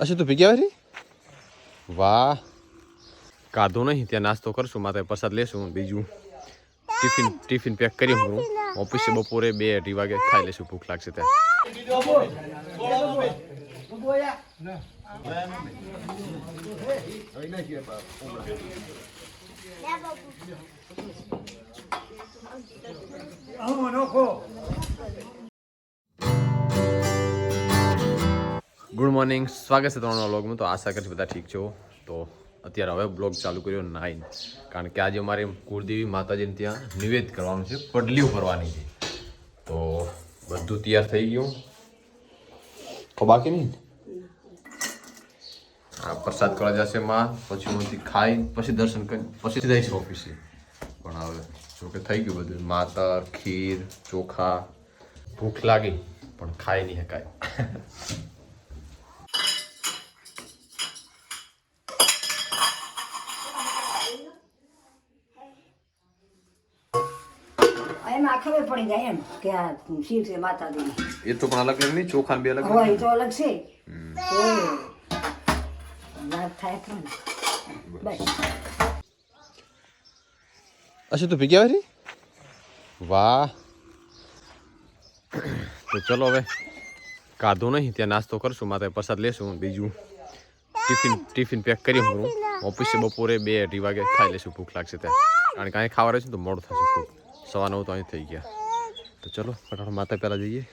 અચ્છા, તું ભીગ્યા આવે વાહ. કાધો નહીં, ત્યાં નાસ્તો કરશું માથે પ્રસાદ લેશું બીજું. ટિફિન ટિફિન પેક કરી હું. ઓફિસે બપોરે બે અઢી વાગે ખાઈ લેશું ભૂખ લાગશે ત્યાં ગુડ મોર્નિંગ સ્વાગત છે તમારા બ્લોગમાં તો આશા કરીશ બધા ઠીક છો. તો અત્યારે હવે બ્લોગ ચાલુ કર્યો નાઇન કારણ કે આજે અમારે કુળદેવી માતાજીને ત્યાં નિવેદ કરવાનું છે, પડલીઓ ભરવાની છે. તો બધું તૈયાર થઈ ગયું. તો બાકી નહીં? આ પ્રસાદ કરવા જશે માં, પછી હું ખાઈ પછી દર્શન કરી, પછી જઈશ ઓફિસે. પણ હવે જોકે થઈ ગયું બધું. માતર, ખીર, ચોખા. ભૂખ લાગી, પણ ખાઈ નહીં શકાય. ખબર પડી જાય એમ કે આ શિવ છે માતાજીની એ તો પણ અલગ અલગ નહીં ચોખા ને બે અલગ હોય તો અલગ છે. તો વાત થાય બસ. અચ્છા તું ભીગ્યા આવે વાહ. તો ચલો હવે કાધો નહીં ત્યાં નાસ્તો કરશું માતા પ્રસાદ લેશું બીજું ટિફિન ટિફિન પેક કરી હું. ઓફિસે બપોરે બે અઢી વાગે ખાઈ લેશું ભૂખ લાગશે ત્યાં. કારણ કે અહીં ખાવા રહેશે તો મોડું થશે ખૂબ સવા નવ તો અહીં થઈ ગયા તો ચલો ફટાફટ માતા પહેલાં જઈએ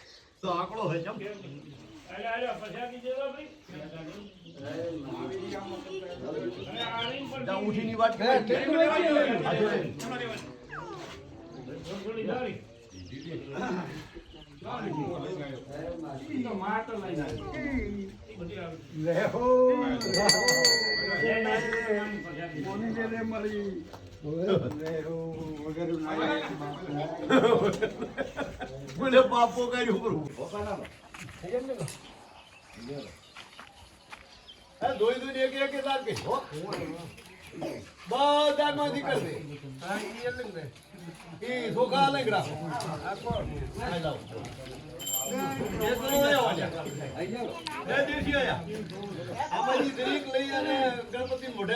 બોલે પાપો હે ધોઈ ધોઈને એક એક એક લાગે બધા નો દીકર ધોકા લઈ અને ગણપતિ મોઢે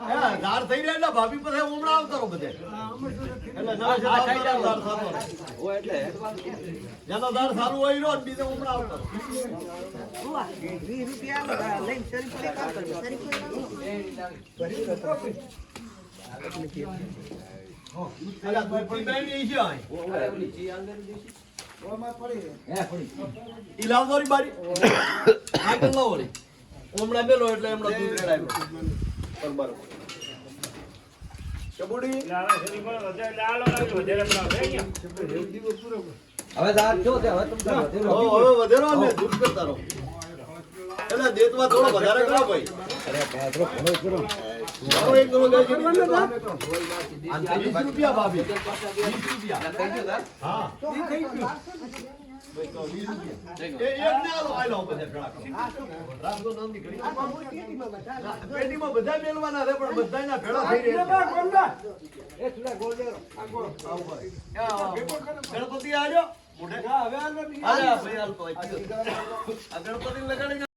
હા, ધાર થઈ રહ્યા એટલે ભાભી પાસે ઉમરા આવતો બધે એટલે ધાર સારો. જેનો ધાર સારું હોય ને બીજે ઉમરા આવતા. ઈ લાવજો બારી. આગળ લાવો રી. હમણાં મેલો એટલે હમણાં દૂધ રેડાય. બરાબર. ચબુડી? હો, હવે વધેરો ને દૂધ કરતા રહો. એટલે દેતમાં થોડો વધારે કરો ભાઈ. એક ગાય જેટલી દેતો. આ વીસ રૂપિયા ભાભી. વીસ રૂપિયા. હા. એ એક ને આલો પેટીમાં બધા છે પણ ભેળા થઈ રહ્યા ગણપતિ આજો ગણપતિ લગાડી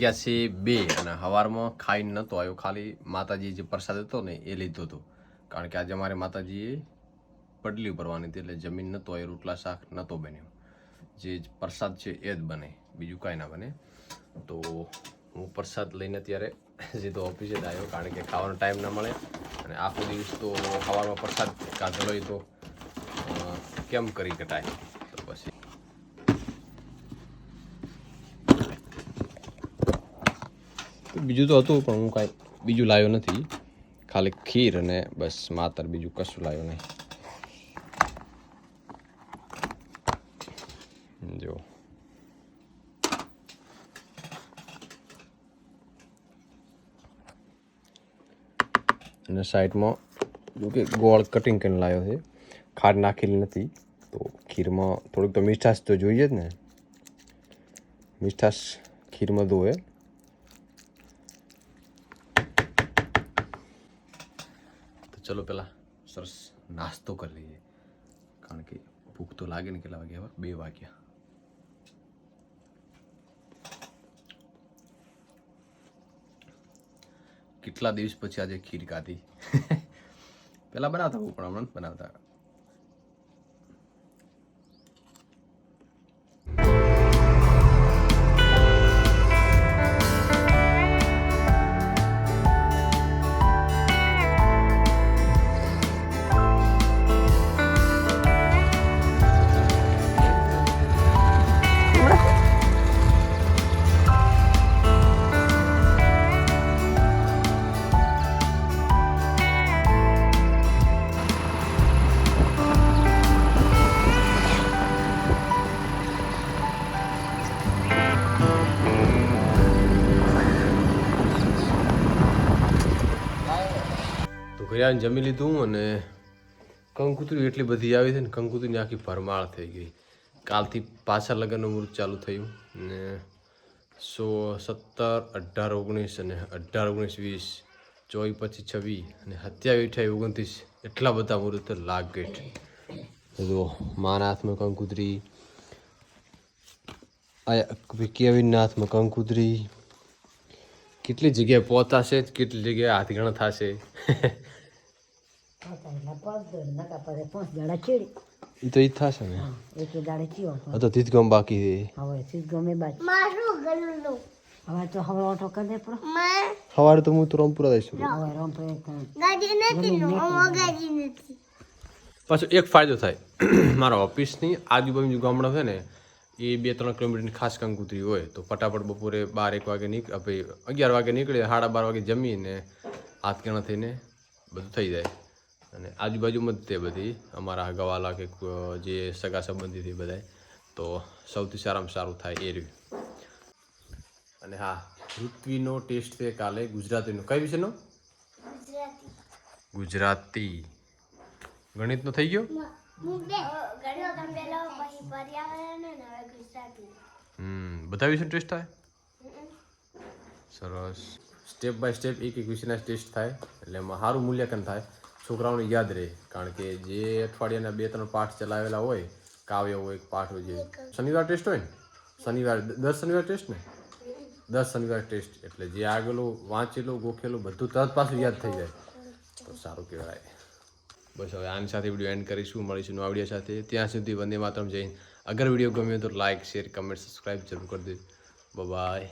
વાગ્યા છે બે અને સવારમાં ખાઈને નહોતો આવ્યો. ખાલી માતાજી જે પ્રસાદ હતો ને એ લીધો હતો. કારણ કે આજે અમારે માતાજીએ પડલી ભરવાની હતી એટલે જમીન નહોતો આવ્યો, રોટલા શાક નહોતો બન્યો. જે પ્રસાદ છે એ જ બને, બીજું કાંઈ ના બને. તો હું પ્રસાદ લઈને ત્યારે સીધો ઓફિસે જ આવ્યો, કારણ કે ખાવાનો ટાઈમ ના મળે. અને આખો દિવસ તો ખાવામાં પ્રસાદ કાઢેલો તો કેમ કરી કટાય તો પછી બીજું તો હતું, પણ હું કાંઈ બીજું લાવ્યો નથી. ખાલી ખીર અને બસ માતર, બીજું કશું લાવ્યો નહીં. જો અને સાઈડમાં, જો કે ગોળ કટિંગ કરીને લાવ્યો છે. ખાંડ નાખેલી નથી, તો ખીરમાં થોડુંક તો મીઠાશ તો જોઈએ જ ને. મીઠાશ ખીરમાં દોવે ચલો પેલા સરસ નાસ્તો કરી લઈએ. કારણ કે ભૂખ તો લાગે ને કેટલા વાગ્યા હવે બે વાગ્યા. કેટલા દિવસ પછી આજે ખીર ખાધી? પહેલાં બનાવતા હું પણ હમણાં બનાવતા. ઘરે જમી લીધું અને કંકુતરી એટલી બધી આવી છે ને કંકુતરીની આખી ભરમાળ થઈ ગઈ. કાલથી પાછા લગ્નનું મુહૂર્ત ચાલુ થયું ને સો સત્તર, અઢાર, ઓગણીસ અને અઢાર, ઓગણીસ, વીસ, ચોવીસ, પચીસ, છવ્વીસ અને સત્યાવીસ, અઠ્યાવીસ, ઓગણત્રીસ એટલા બધા મુહૂર્ત લાગ ગેટ જો મારા હાથમાં કંકુતરી કેવિનના હાથમાં કંકુતરી, કેટલી જગ્યાએ પહોંચાશે કેટલી જગ્યાએ હાથ ગણ થશે. એ તો ઈ થશે ને? એક દાડે ચીયો આ તો તીત ગમ બાકી છે. હવે સીધ ગમે બાજુ હવે તો હવે ઓટો કરી પર સવારે તો હું તો રામપુરા જઈશું. હવે રોમ્પે પાછો એક ફાયદો થાય. મારા ઓફિસની આજુબાજુ ગામડા છે ને એ બે ત્રણ કિલોમીટરની ખાસ કંકુતરી હોય તો ફટાફટ બપોરે બાર એક વાગે નીકળ ભાઈ અગિયાર વાગે નીકળે સાડા બાર વાગે જમીને હાથ ગણા થઈને બધું થઈ જાય. અને આજુબાજુમાં જ તે બધી અમારા ગવાલા કે જે સગા સંબંધી થી બધાય. તો સૌથી સારામાં સારું થાય એ રહ્યું. અને હા પૃથ્વીનો ટેસ્ટ છે કાલે ગુજરાતીનો. કઈ વિષયનો? ગુજરાતી. ગણિતનો થઈ ગયો? હમ બધા વિષયનો ટેસ્ટ થાય? સરસ. સ્ટેપ બાય સ્ટેપ એક એક વિષયના ટેસ્ટ થાય. એટલે એમાં સારું મૂલ્યાંકન થાય. છોકરાઓને યાદ રહે. કારણ કે જે અઠવાડિયાના બે, ત્રણ પાઠ ચલાવેલા હોય, કાવ્ય હોય પાઠ હોય જે. શનિવાર ટેસ્ટ હોય ને? શનિવાર દસ શનિવાર ટેસ્ટ ને? દસ શનિવાર ટેસ્ટ. એટલે જે આગળ વાંચેલું, ગોખેલું, બધું તરત પાછું યાદ થઈ જાય. તો સારું કહેવાય. બસ હવે આની સાથે વીડિયો એન્ડ કરીશું. મળીશું નવા વીડિયો સાથે. ત્યાં સુધી વંદે માતરમ. જઈને અગર વીડિયો ગમ્યો તો લાઇક શેર કમેન્ટ સબસ્ક્રાઈબ જરૂર કરી દેજો. બાય